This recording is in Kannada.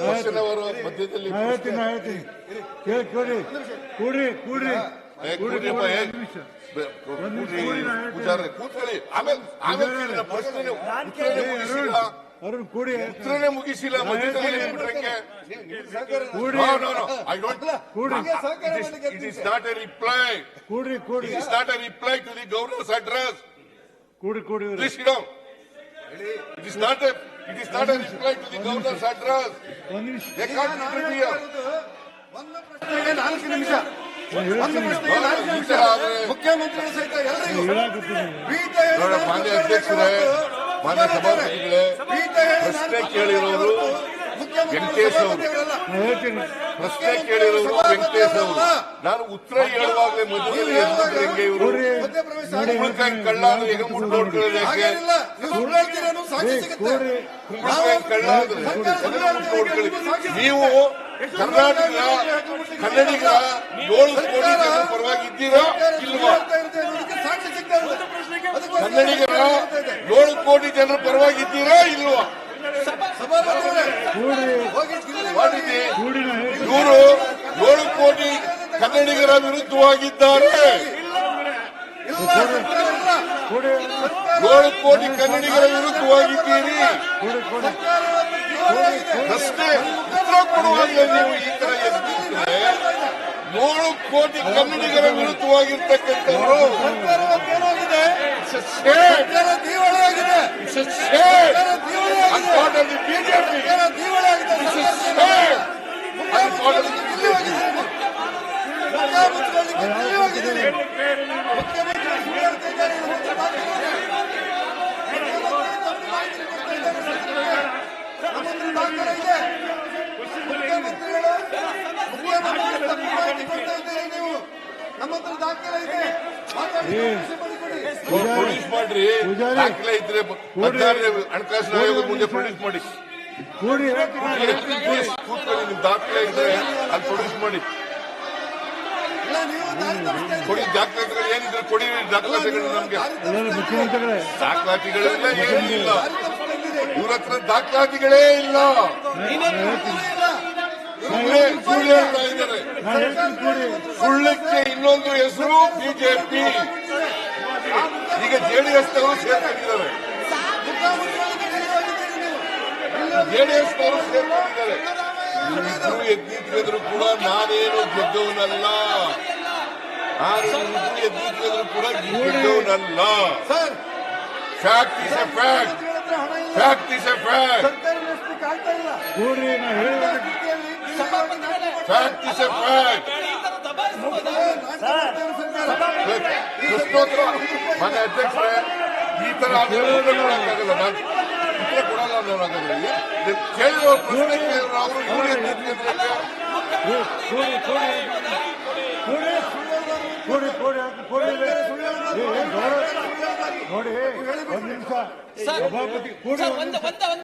ದರ್ಶನ್ ಅವರು ಮಧ್ಯದಲ್ಲಿ ನಾ ಹೇಳ್ತೀನಿ ನಾ ಹೇಳ್ತೀನಿ ಕೇಳಿ ಕೇಳಿ ಕೂಡ್ರಿ ಕೂಡ್ರಿ ಏ, ಕೂಡ್ರಿ ಕೂಡ್ರಿಪ್ಪ, ಕೂಡ್ರಿ, ಏ. ಒಂದ್ ನಿಮಿಷ. ಬೆ- ಒಂದ್ ನಿಮಿಷ ಕೂಡ್ರಿ, ಕೂಡ್ರಿ, ನಾ ಹೇಳ್ತೀನಿ. ಪೂಜಾರಿ ಕೂತ್ಕೊಳ್ಳಿ ಆಮೇಲೆ ಆಮೇಲೆ ಕೇಳಿ, ನಾ ಪ್ರಶ್ನೆನೇ ಉತ್ತರನೇ ಏ, ಮುಗಿಸಿಲ್ಲ ಅರುಣ್ ಅರುಣ್ ಕೂಡಿ ಉತ್ತರನೇ ಮುಗಿಸಿಲ್ಲ ಮಧ್ಯದಲ್ಲಿ ನಿಂತ್ಬಿಟ್ರಂಗೆ. ಕೂಡಿ No, no, no, I don't. ಕೂಡಿ It is- it is not a reply. ಕೂಡ್ರಿ ಕೂಡಿ It is not a reply to the governor's address. ಕೂಡಿ ಕೂಡಿ ಇವ್ರೆ. Please sit down. It is not a, it is not a reply to the governor's address. They can't interfere. ಒಂದು ಪ್ರಶ್ನೆಗೆ ನಾಲ್ಕು ನಿಮಿಷ ಒಂದು ಪ್ರಶ್ನೆಗೆ ನಾಲ್ಕು ನಿಮಿಷ ಮುಖ್ಯಮಂತ್ರಿಗಳು ಸಹಿತ ಎಲ್ಲರಿಗೂ ಪೀಠ ನೋಡ ಮಾನ್ಯ ಅಧ್ಯಕ್ಷರೇ ಮಾನ್ಯ ಸಭಾಪತಿಗಳೇ ಪ್ರಶ್ನೆ ಕೇಳಿರೋರು ವೆಂಕಟೇಶ್ ಅವರು. ಸಭಾಪತಿಗಳಲ್ಲ. ಪ್ರಶ್ನೆ ಕೇಳಿರೋರು ವೆಂಕಟೇಶ್ ಅವರು. ನಾನು ಉತ್ತರ ಹೇಳುವಾಗಲೇ ಮಧ್ಯದಲ್ಲಿ ಹೆಂಗೆ ಇವರು ಕುಂಬಳಕಾಯಿ ಕಳ್ಳ ನೀವು ಕುಂಬಳಕಾಯಿ ಕಳ್ಳ ಅಂದ್ರೆ ಕರ್ನಾಟಕ ಕನ್ನಡಿಗ ಏಳು ಕೋಟಿ ಜನ ಪರವಾಗಿ ಇದ್ದೀರಾ ಇಲ್ವಾ. ಕನ್ನಡಿಗರ ಏಳು ಕೋಟಿ ಜನರ ಪರವಾಗಿ ಇದ್ದೀರಾ ಇಲ್ವಾ ಸಭಾಪತಿಗಳೇ, ಕೂಡ್ರಿ ಹೋಗಿ ಗಿಲ್ಲಿ ಮಾಡಿದೆ ಕೂಡಿ ನಾ ಹೇಳ್ತೀನಿ ಇವರು ಏಳು ಕೋಟಿ ಕನ್ನಡಿಗರ ವಿರುದ್ಧವಾಗಿದ್ದಾರೆ. ಏಳು ಕೋಟಿ ಕನ್ನಡಿಗರ ವಿರುದ್ಧವಾಗಿದ್ದೀರಿ. ಅಷ್ಟೇ ಉತ್ತರ ಕೊಡುವಾಗಲೇ ನೀವು ಈ ತರ ಎದ್ದಿದ್ರೆ ಏಳು ಕೋಟಿ ಕನ್ನಡಿಗರ ವಿರುದ್ಧವಾಗಿರ್ತಕ್ಕಂಥವರು ಸರ್ಕಾರವನ್ನು ಪ್ರೊಡ್ಯೂಸ್ ಮಾಡ್ರಿ. ದಾಖಲೆ ಇದ್ರೆ ಹಣಕಾಸು ಹಣಕಾಸಿನ ಆಯೋಗದ ಮುಂದೆ ಪ್ರೊಡ್ಯೂಸ್ ಮಾಡಿ. ಕೂಡಿ ಕೂತ್ಕೊಳ್ಳಿ ನಿಮ್ ದಾಖಲೆ ಇದ್ರೆ ಅಲ್ಲಿ ಪ್ರೊಡ್ಯೂಸ್ ಮಾಡಿ. ಕೊಡಿ ದಾಖಲಾತಿಗಳು ಏನಿದ್ರೆ ಕೊಡಿ ದಾಖಲಾತಿಗಳು ನಮ್ಗೆ. ದಾಖಲಾತಿಗಳೆಲ್ಲ ಏನಿಲ್ಲ. ಇವ್ರ ಹತ್ರ ದಾಖಲಾತಿಗಳೇ ಇಲ್ಲ. ಸುಳ್ಳಕ್ಕೆ ಇನ್ನೊಂದು ಹೆಸರು ಬಿಜೆಪಿ. ಈಗ ಜೆಡಿಎಸ್ ನವರು ಸೇರ್ಕೊಂಡಿದ್ದಾರೆ. ಜೆಡಿಎಸ್ ನವರು ಸೇರ್ಕೊಂಡಿದ್ದಾರೆ. ಇಬ್ರು ಎದ್ದಿದ್ರು ಕೂಡ ನಾನೇನು ಗೆದ್ದವನಲ್ಲ. ನಾನು ಇಬ್ರು ಎದ್ದಿದ್ರು ಕೂಡ ಗೆದ್ದವನಲ್ಲ. Fact is a fact fact is a fact ನೋಡ್ರಿ ನಾ ಹೇಳಿದ ಫ್ಯಾಕ್ಟ್ ಇಸ್ ಎ ಫ್ಯಾಕ್ಟ್ ಇದ್ದಾರೆ. ನಾಟಕ ಮಾಡ್ತಾ ಇರೋ ಸರ್ಕಾರ. ಪ್ರಶ್ನೋತ್ತರ ಮನೆ ಅಧ್ಯಕ್ಷರೇ ಈ ತರ ಆದ್ರೆ ಉತ್ತರ ಕೊಡಕ್ಕಾಗಲ್ಲ ನಾನು ಉತ್ತರ ಕೊಡಲ್ಲ ಅನ್ನೋದಾಗಲ್ಲ ಇಲ್ಲಿ ಕೇಳಿರೋ ಪ್ರಶ್ನೆ ಕೇಳಿರೋ ಅವರು ಇವ್ರು ಎದ್ದಿದ್ರೆ ಕೂಡಿ ಕೂಡಿ ಕೂಡಿ ಕೂಡಿ ಕೂಡಿ ಹಾಕಿ ಕೂಡಿ ಇಲ್ಲಿ. ಏ, ಏ, ಗೌರವ- ನೋಡಿ ಒಂದ್ ನಿಮಿಷ ಸಭಾಪತಿ ಕೂಡಿ ಒಂದ್ ನಿಮಿಷ.